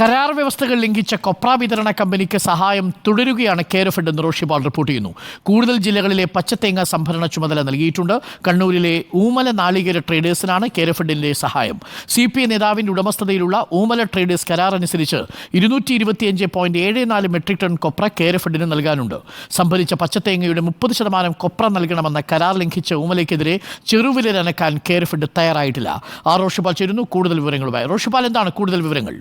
കരാർ വ്യവസ്ഥകൾ ലംഘിച്ച കൊപ്ര വിതരണ കമ്പനിക്ക് സഹായം തുടരുകയാണ് കേരഫെഡ് എന്ന് റോഷിപാൾ റിപ്പോർട്ട് ചെയ്യുന്നു. കൂടുതൽ ജില്ലകളിലെ പച്ചത്തേങ്ങ സംഭരണ ചുമതല നൽകിയിട്ടുണ്ട്. കണ്ണൂരിലെ ഊമല നാളികേര ട്രേഡേഴ്സിനാണ് കേരഫെഡിന്റെ സഹായം. സി പി ഐ നേതാവിന്റെ ഉടമസ്ഥതയിലുള്ള ഊമല ട്രേഡേഴ്സ് കരാർ അനുസരിച്ച് ഇരുന്നൂറ്റി ഇരുപത്തിയഞ്ച് പോയിന്റ് ഏഴ് നാല് മെട്രിക് ടൺ കൊപ്ര കേരഫെഡിന് നൽകാനുണ്ട്. സംഭരിച്ച പച്ചത്തേങ്ങയുടെ മുപ്പത് ശതമാനം കൊപ്ര നൽകണമെന്ന കരാർ ലംഘിച്ച ഊമലയ്ക്കെതിരെ ചെറുവിലനക്കാൻ കേരഫെഡ് തയ്യാറായിട്ടില്ല. ആ റോഷിപാൽ ചേരുന്നു. കൂടുതൽ വിവരങ്ങളുമായി. റോഷിപാൽ എന്താണ് കൂടുതൽ വിവരങ്ങൾ?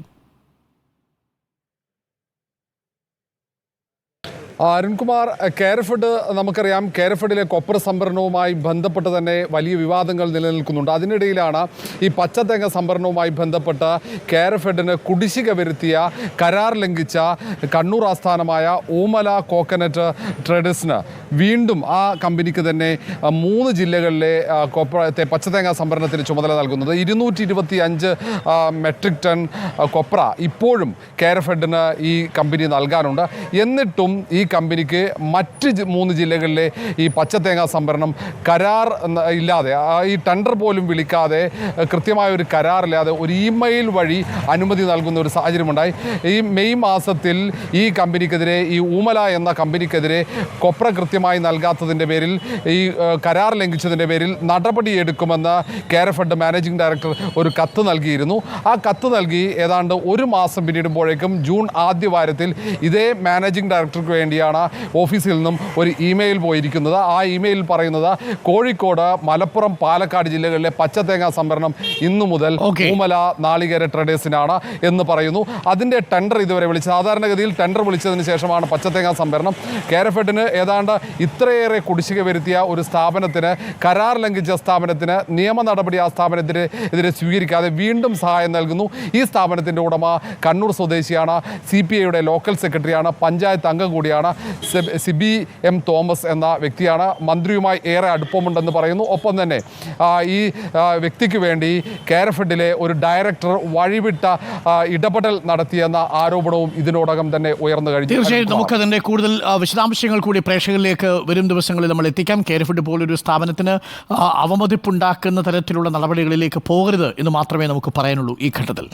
അരുൺകുമാർ കേരഫഡ് നമുക്കറിയാം. കേരഫഡിലെ കൊപ്ര സംഭരണവുമായി ബന്ധപ്പെട്ട് തന്നെ വലിയ വിവാദങ്ങൾ നിലനിൽക്കുന്നുണ്ട്. അതിനിടയിലാണ് ഈ പച്ചത്തേങ്ങ സംഭരണവുമായി ബന്ധപ്പെട്ട് കേരഫഡിന് കുടിശ്ശിക വരുത്തിയ കരാർ ലംഘിച്ച കണ്ണൂർ ആസ്ഥാനമായ ഓമല കോക്കനറ്റ് ട്രേഡേഴ്സിന് വീണ്ടും ആ കമ്പനിക്ക് തന്നെ മൂന്ന് ജില്ലകളിലെ കൊപ്രത്തെ പച്ചത്തേങ്ങ സംഭരണത്തിന് ചുമതല നൽകുന്നത്. ഇരുന്നൂറ്റി ഇരുപത്തി അഞ്ച് മെട്രിക് ടൺ കൊപ്ര ഇപ്പോഴും കേരഫെഡിന് ഈ കമ്പനി നൽകാനുണ്ട്. എന്നിട്ടും ഈ കമ്പനിക്ക് മറ്റ് മൂന്ന് ജില്ലകളിലെ ഈ പച്ചത്തേങ്ങ സംഭരണം കരാർ ഇല്ലാതെ ഈ ടെൻഡർ പോലും വിളിക്കാതെ കൃത്യമായ ഒരു കരാറില്ലാതെ ഒരു ഇമെയിൽ വഴി അനുമതി നൽകുന്ന ഒരു സാഹചര്യമുണ്ടായി. ഈ മെയ് മാസത്തിൽ ഈ കമ്പനിക്കെതിരെ ഈ ഊമല എന്ന കമ്പനിക്കെതിരെ കൊപ്ര കൃത്യമായി നൽകാത്തതിന്റെ പേരിൽ ഈ കരാർ ലംഘിച്ചതിന്റെ പേരിൽ നടപടിയെടുക്കുമെന്ന് കേരഫഡ് മാനേജിംഗ് ഡയറക്ടർ ഒരു കത്ത് നൽകിയിരുന്നു. ആ കത്ത് നൽകി ഏതാണ്ട് ഒരു മാസം പിന്നിടുമ്പോഴേക്കും ജൂൺ ആദ്യ വാരത്തിൽ ഇതേ മാനേജിംഗ് ഡയറക്ടർക്ക് വേണ്ടിയാണ് ഓഫീസിൽ നിന്നും ഒരു ഇമെയിൽ പോയിരിക്കുന്നത്. ആ ഇമെയിൽ പറയുന്നത് കോഴിക്കോട് മലപ്പുറം പാലക്കാട് ജില്ലകളിലെ പച്ചത്തേങ്ങ സംഭരണം ഇന്നു മുതൽ ഭൂമല നാളികേര ട്രേഡേഴ്സിനാണ് എന്ന് പറയുന്നു. അതിന്റെ ടെൻഡർ ഇതുവരെ വിളിച്ച് സാധാരണഗതിയിൽ ടെൻഡർ വിളിച്ചതിന് ശേഷമാണ് പച്ചത്തേങ്ങ സംഭരണം. കേരഫെഡിന് ഏതാണ്ട് ഇത്രയേറെ കുടിശ്ശിക വരുത്തിയ ഒരു സ്ഥാപനത്തിന് കരാർ ലംഘിച്ച സ്ഥാപനത്തിന് നിയമ നടപടി ആ സ്ഥാപനത്തിന് എതിരെ സ്വീകരിക്കാതെ വീണ്ടും സഹായം നൽകുന്നു. ഈ സ്ഥാപനത്തിന്റെ ഉടമ കണ്ണൂർ സ്വദേശിയാണ്. സി പി ഐയുടെ ലോക്കൽ സെക്രട്ടറിയാണ് പഞ്ചായത്ത് അംഗം കൂടിയാണ്. സെബ്- എം തോമസ് എന്ന വ്യക്തിയാണ്. മന്ത്രിയുമായി ഏറെ അടുപ്പമുണ്ടെന്ന് പറയുന്നു. ഒപ്പം തന്നെ ഈ വ്യക്തിക്ക് വേണ്ടി കേരഫെഡിലെ ഒരു ഡയറക്ടർ വഴിവിട്ട ഇടപെടൽ നടത്തിയെന്ന ആരോപണവും ഇതിനോടകം തന്നെ ഉയർന്നു കഴിഞ്ഞു. തീർച്ചയായും നമുക്ക് അതിന്റെ കൂടുതൽ വിശദാംശങ്ങൾ കൂടി പ്രേക്ഷകരിലേക്ക് വരും ദിവസങ്ങളിൽ നമ്മൾ എത്തിക്കാം. കേരഫെഡ് പോലൊരു സ്ഥാപനത്തിന് അവമതിപ്പുണ്ടാക്കുന്ന തരത്തിലുള്ള നടപടികളിലേക്ക് പോകരുത് എന്ന് മാത്രമേ നമുക്ക് പറയാനുള്ളൂ ഈ ഘട്ടത്തിൽ.